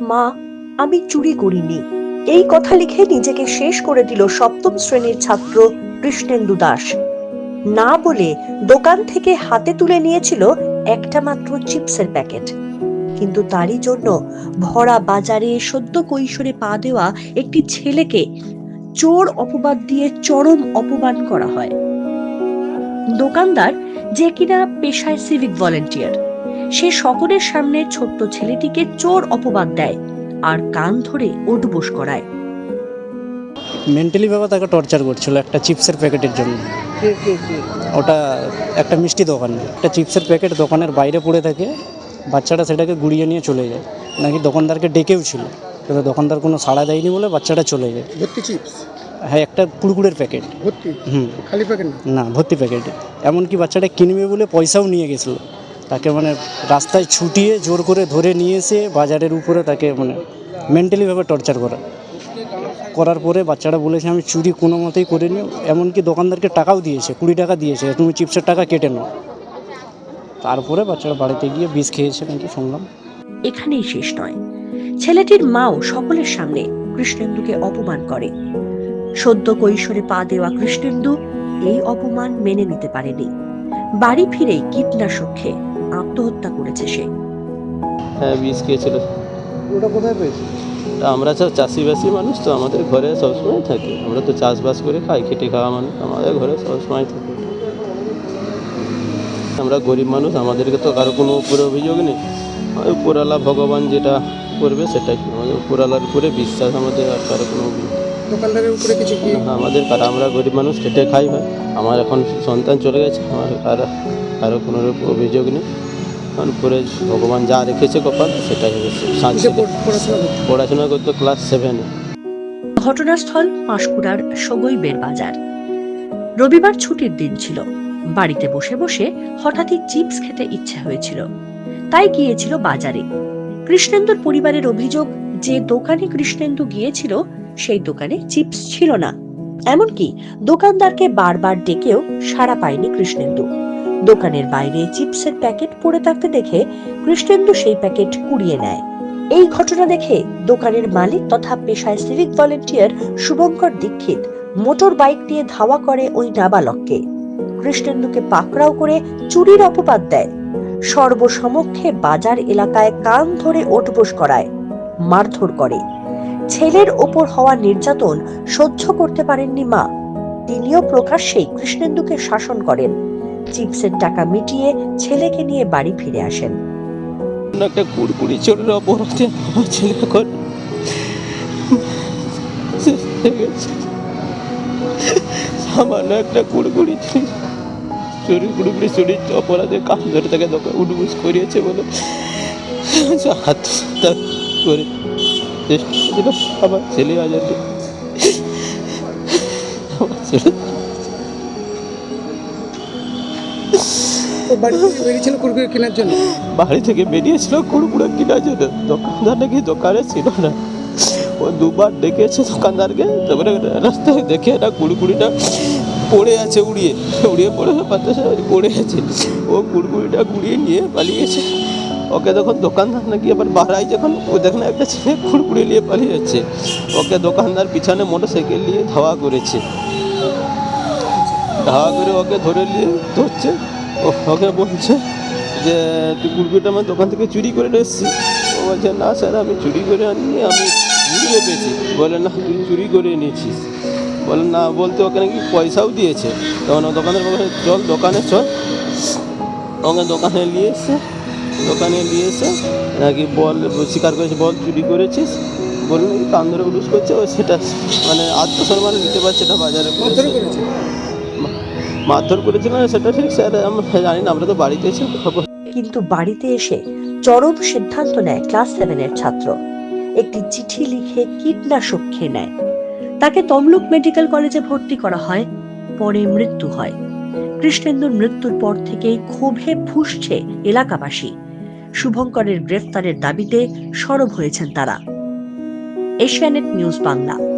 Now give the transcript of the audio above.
মা, আমি চুরি করিনি। এই কথা লিখে নিজেকে শেষ করে দিল সপ্তম শ্রেণির ছাত্র কৃষ্ণেন্দু দাস। না বলে দোকান থেকে হাতে তুলে নিয়েছিল একটা মাত্র চিপসের প্যাকেট। কিন্তু তারই জন্য ভরা বাজারে সদ্য কৈশোরে পা দেওয়া একটি ছেলেকে চোর অপবাদ দিয়ে চরম অপমান করা হয়। দোকানদার যে কিনা পেশায় সিভিক ভলেন্টিয়ার। সে সকলের সামনে ছোট্ট ছেলেটিকে চোর অপবাদ দেয় আর কান ধরে উঠবোস করায়। মেন্টালি ভাবে তাকে টর্চার করছিল একটা চিপসের প্যাকেটের জন্য। ওটা একটা মিষ্টি দোকান। একটা চিপসের প্যাকেট দোকানের বাইরে পড়ে থাকে বাচ্চাটা সেটাকে গুড়িয়ে নিয়ে চলে যায়। নাকি দোকানদারকে ডেকেও ছিল। এবার দোকানদার কোনো সাড়া দেয়নি বলে বাচ্চাটা চলে যায়। ভর্তি চিপস? হ্যাঁ একটা কুড়কুড়ের প্যাকেট। ভর্তি? হুম। খালি প্যাকেট না? না ভর্তি প্যাকেটে। এমনকি বাচ্চাটা কিনবে বলে পয়সাও নিয়ে গেছিল। তাকে মানে রাস্তায় ছুটিয়ে জোর করে ধরে নিয়ে এসে বাজারের উপরে তাকে মানে মেন্টালিভাবে টর্চার করা। করার পরে বাচ্চারা বলেছে, আমি চুরি কোনো মতেই করিনি, এমনকি দোকানদারকে টাকাও দিয়েছে, কুড়ি টাকা দিয়েছে, তুমি চিপসের টাকা কেটে নাও। তারপরে বাচ্চারা বাড়িতে গিয়ে বিষ খেয়েছে নাকি শুনলাম। এখানেই শেষ নয়। ছেলেটির মাও সকলের সামনে কৃষ্ণেন্দুকে অপমান করে। সদ্য কৈশোরে পা দেওয়া কৃষ্ণেন্দু এই অপমান মেনে নিতে পারেনি। বাড়ি ফিরেই কীটনাশক খেয়ে আত্মহত্যা করেছে সে। হ্যাঁ বিষ খেয়েছিল। ওটা কোথায় পেয়েছে? তা আমরা সব চাষিবাসী মানুষ তো আমাদের ঘরে সবসময় থাকে। আমরা তো চাষবাস করে খাই খেটে খাওয়া মানুষ আমাদের ঘরে সবসময় থাকে। আমরা গরিব মানুষ আমাদেরকে তো কারও কোনো উপরে অভিযোগ নেই। ওই উপরালা ভগবান যেটা করবে সেটাই। আমাদের উপরালার উপরে বিশ্বাস আমাদের আর কারও কোনো অভিযোগ দোকানদারের উপরে কিছু কি? আমাদের কারও আমরা গরিব মানুষ খেটে খাই ভাই। আমার এখন সন্তান চলে গেছে আমার কারও কারও কোনো অভিযোগ নেই। কারণ উপরে ভগবান যা রেখেছে কপাল সেটাই পড়াশোনা পড়াশোনা করতো ক্লাস সেভেনে ঘটনাস্থল পাঁশকুড়ার সগৈবের বাজার। রবিবার ছুটির দিন ছিল। বাড়িতে বসে বসে হঠাৎই চিপস খেতে ইচ্ছে হয়েছিল। তাই গিয়েছিল বাজারে। কৃষ্ণেন্দুর পরিবারের অভিযোগ যে দোকানে কৃষ্ণেন্দু গিয়েছিল সেই দোকানে চিপস ছিল না। এমনকি দোকানদারকে বারবার ডেকেও সাড়া পায়নি কৃষ্ণেন্দু। দোকানের বাইরে চিপসের প্যাকেট পড়ে থাকতে দেখে কৃষ্ণেন্দু সেই প্যাকেট কুড়িয়ে নেয়। এই ঘটনা দেখে দোকানের মালিক তথা পেশায় civic volunteer Subhankar Dikshit motor bike নিয়ে ধাওয়া করে ওই নাবালককে। কৃষ্ণেন্দুকে পাকড়াও করে চুরির অপবাদ দেয়। সর্বসমক্ষে বাজার এলাকায় কান ধরে ওঠবোস করায়, মারধর করে। ছেলের ওপর হওয়া নির্যাতন সহ্য করতে পারেননি মা। তিনিও প্রকাশ্যেই কৃষ্ণেন্দুকে শাসন করেন। চিপসের টাকা মিটিয়ে ছেলেকে নিয়ে বাড়ি ফিরে আসেন একটা কুড়কুড়ি চোরের অপরাধে আমার ছেলে এখন হয়ে। সামান্য একটা কুড়কুড়ি চুরি কুড়কুড়ি চুরির অপরাধে কান ধরে তাকে উডুবুস করিয়েছে বলে আত্মহত্যা করে আমার ছেলে আজাদে আমার ছেলে ও বাড়ি থেকে বেরিয়েছিল কুরকুরে কেনার জন্য। বাড়ি থেকে বেরিয়েছিল কুড়কুড়ে কেনার জন্য। দোকানদার নাকি দোকানে ছিল না। ও দুবার ডেকেছে দোকানদারকে। তারপরে রাস্তায় দেখে না কুড়কুড়িটা পড়ে আছে উড়িয়ে। উড়িয়ে পড়ে বাতাসে পড়ে আছে। ও কুড়কুড়িটা কুড়িয়ে নিয়ে পালিয়ে গেছে ওকে তখন দোকানদার নাকি আবার বাড়াই যখন ও দেখে না একটা ছেলে কুড়কুড়ি নিয়ে পালিয়ে যাচ্ছে। ওকে দোকানদার পিছনে মোটর সাইকেল নিয়ে ধাওয়া করেছে। ধাওয়া করে ওকে ধরে নিয়ে ধরছে। ওকে বলছে যে তুই কুড়কুড়িটা আমার দোকান থেকে চুরি করে নিয়ে এসেছিস? ও বলছে না স্যার আমি চুরি করে আনিনি আমি ঘুরিয়ে পেয়েছি। বলে না তুই চুরি করে নিয়েছিস বলে না বলতে ওকে নাকি পয়সাও দিয়েছে। তখন ও দোকানের বলে চল দোকানে চল। ওকে দোকানে নিয়ে এসে দোকানে নিয়ে এসে নাকি বল স্বীকার করেছে বল চুরি করেছিস? বলে নাকি কান ধরে উলুস করছে ও সেটা মানে আত্মসম্মান দিতে পারছে না বাজারে মারধর পুলিশে। করেছে মারধর করেছিল সেটা ঠিক, স্যার, আমরা জানি না, আমরা তো বাড়িতে এসে কিন্তু বাড়িতে এসে চরম সিদ্ধান্ত নেয় ক্লাস সেভেনের ছাত্র। একটি চিঠি লিখে কীটনাশক খেয়ে নেয়। তাকে তমলুক মেডিকেল কলেজে ভর্তি করা হয়, পরে মৃত্যু হয়। কৃষ্ণেন্দুর মৃত্যুর পর থেকেই ক্ষোভে ফুসছে এলাকাবাসী। শুভঙ্করের গ্রেফতারের দাবিতে সরব হয়েছেন তারা। এশিয়ানেট নিউজ বাংলা।